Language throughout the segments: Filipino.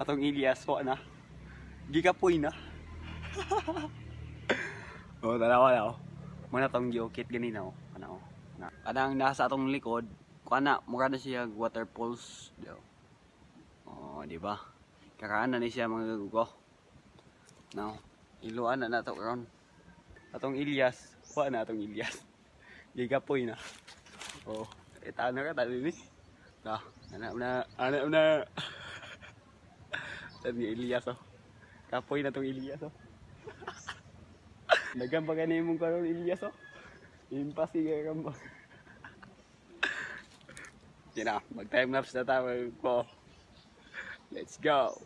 Atong Ilyas, wa na. Gigapoy na. oh, tanawa na oh. Muna tong giokit ganina oh. Ano oh. Na. Kanang nasa atong likod, kana mura na siya waterfalls. Daw. Oh, di ba? Kakaan na ni siya mga gugo. No. Iluan na nato karon. Atong Ilyas, wa na atong Ilyas. Gigapoy na. Oh, ita na ka tali ni. Na, anak na, anak na. Sabi Ilyas oh. Kapoy na tong Ilyas oh. Nagamba ka na yung karon Ilyas oh. Impasi ka kamba. Yan na, mag-time lapse na tayo ko. Let's go.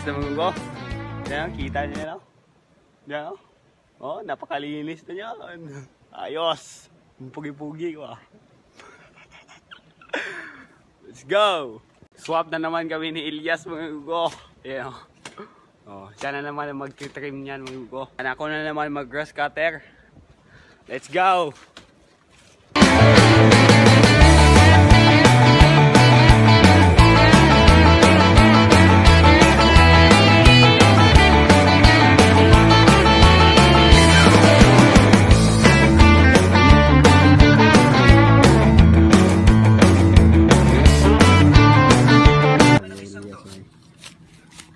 Linis na mga ko. Yan, kita niya na. Yan, oh. Napakalinis na yan. Ayos. Pugi-pugi ko ah. Let's go. Swap na naman kami ni Ilyas mga ko. Yan, oh. Oh, siya na naman mag-trim niyan mga ko. Ako na naman mag-grass cutter. Let's go.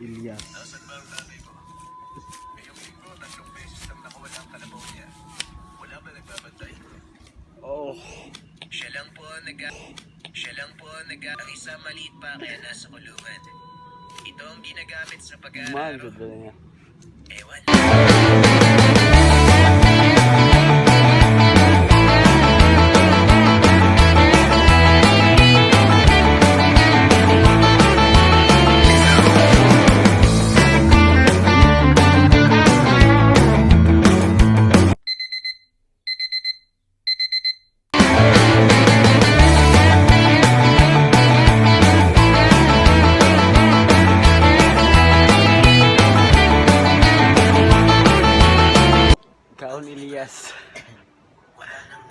Ilyas. Oh. Siya lang po nag Siya lang po nag ang isa maliit pa kaya nasa kulungan. Ito ang ginagamit sa pag-aaral. Ewan.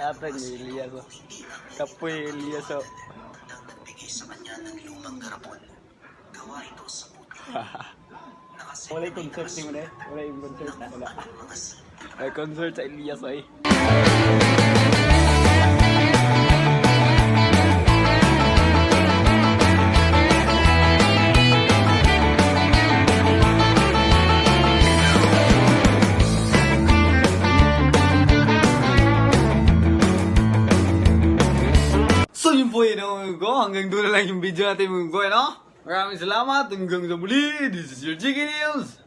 Atag ni Ilyas. oh. Kapoy. Oh. Nang nagbigay sa kanya ng lumang garapon. Gawa ito sa puti. Wala yung concert ni mo na eh. Wala yung concert. Wala. May concert sa ay. So ko. Hanggang doon na lang yung video natin ko. Ano? Maraming salamat. Hanggang sa muli. This is your Jiggy News.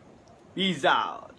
Peace out.